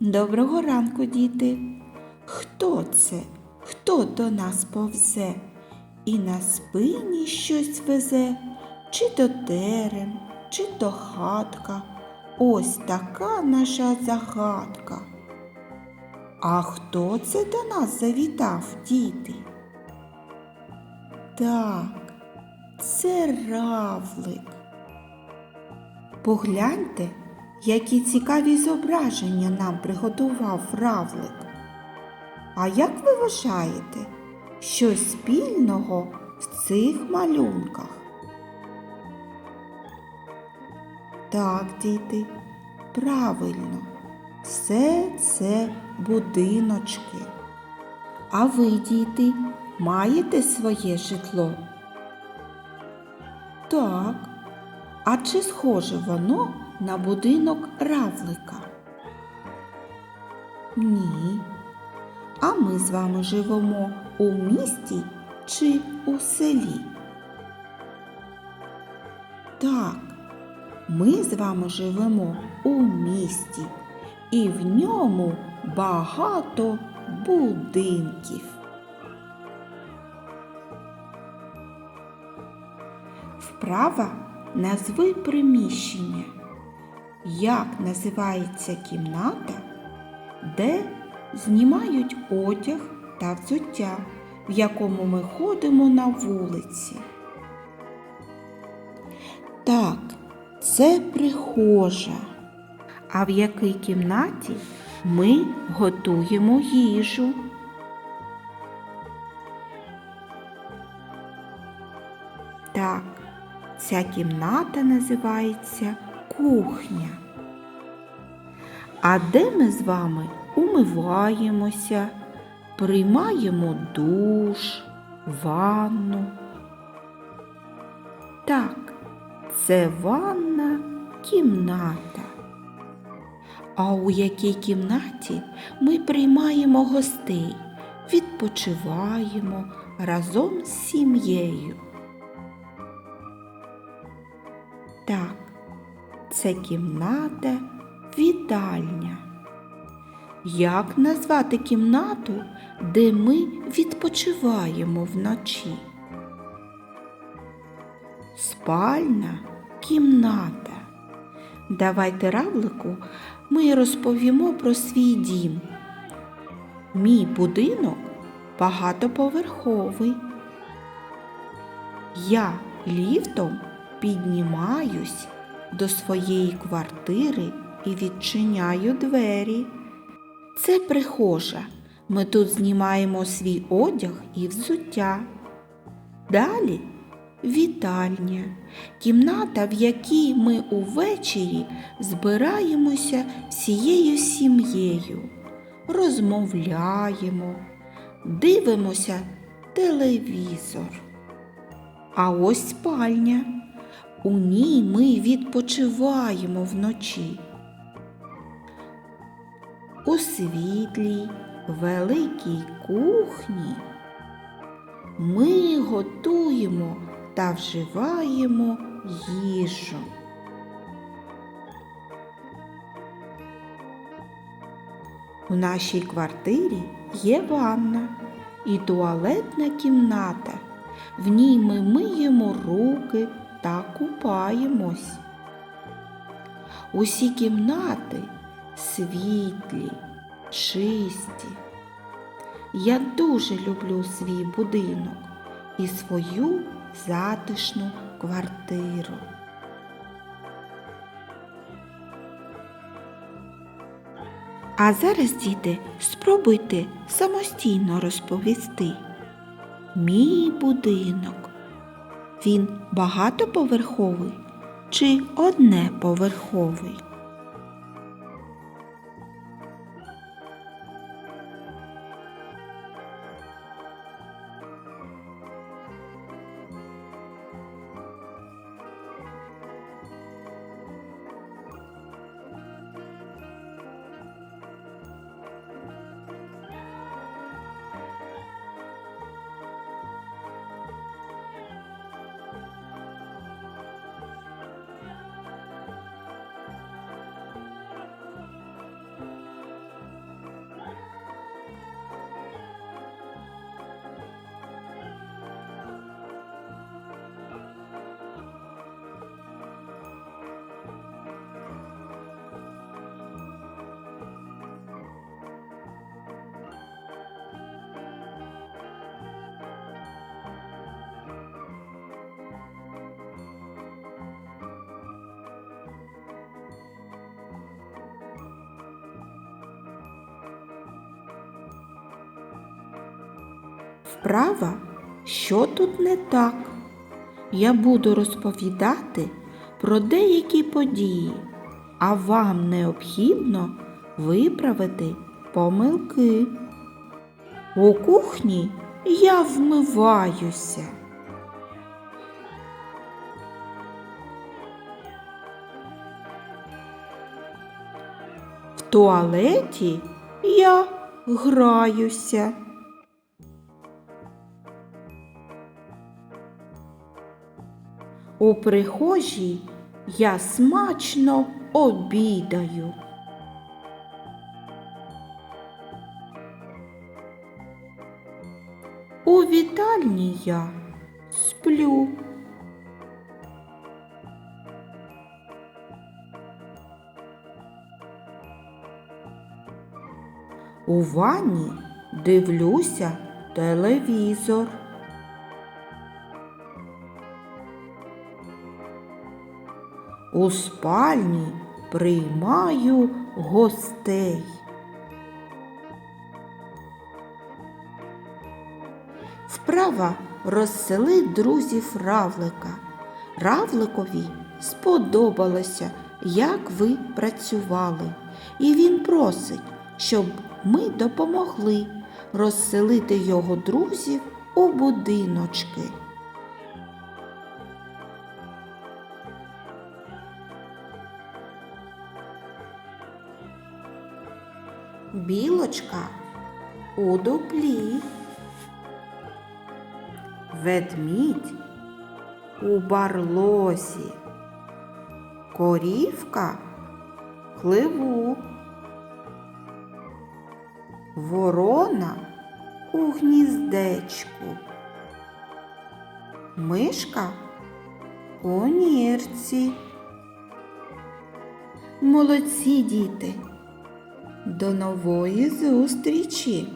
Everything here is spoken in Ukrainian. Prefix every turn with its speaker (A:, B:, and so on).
A: Доброго ранку, діти. Хто це? Хто до нас повзе? І на спині щось везе, чи то терем, чи то хатка. Ось така наша загадка. А хто це до нас завітав, діти? Так, це равлик. Погляньте, які цікаві зображення нам приготував равлик. А як ви вважаєте, що спільного в цих малюнках? Так, діти, правильно, все це будиночки. А ви, діти, маєте своє житло? Так. А чи схоже воно на будинок равлика? Ні. А ми з вами живемо у місті чи у селі? Так, ми з вами живемо у місті, і в ньому багато будинків. Вправа назви приміщення. Як називається кімната, де знімають одяг та взуття, в якому ми ходимо на вулиці? Так, це прихожа. А в якій кімнаті ми готуємо їжу? Так, ця кімната називається кухня. А де ми з вами умиваємося, приймаємо душ, ванну? Так, це ванна кімната. А у якій кімнаті ми приймаємо гостей, відпочиваємо разом з сім'єю? Це кімната вітальня. Як назвати кімнату, де ми відпочиваємо вночі? Спальна кімната. Давайте равлику ми розповімо про свій дім. Мій будинок багатоповерховий. Я ліфтом піднімаюсь до своєї квартири і відчиняю двері. Це прихожа. Ми тут знімаємо свій одяг і взуття. Далі вітальня, кімната, в якій ми увечері збираємося всією сім'єю, розмовляємо, дивимося телевізор. А ось спальня. У ній ми відпочиваємо вночі. У світлій, великій кухні ми готуємо та вживаємо їжу. У нашій квартирі є ванна і туалетна кімната. В ній ми миємо руки та купаємось. Усі кімнати світлі, чисті. Я дуже люблю свій будинок і свою затишну квартиру. А зараз, діти, спробуйте самостійно розповісти. Мій будинок. Він багатоповерховий чи однеповерховий? Вправа, що тут не так? Я буду розповідати про деякі події, а вам необхідно виправити помилки. У кухні я вмиваюся. В туалеті я граюся. У прихожій я смачно обідаю. У вітальні я сплю. У ванні дивлюся телевізор. У спальні приймаю гостей. Вправа розсели друзів равлика. Равликові сподобалося, як ви працювали, і він просить, щоб ми допомогли розселити його друзів у будиночки. Білочка у дуплі. Ведмідь у барлозі. Корівка в хливу. Ворона у гніздечку. Мишка у нірці. Молодці діти. До нової зустрічі!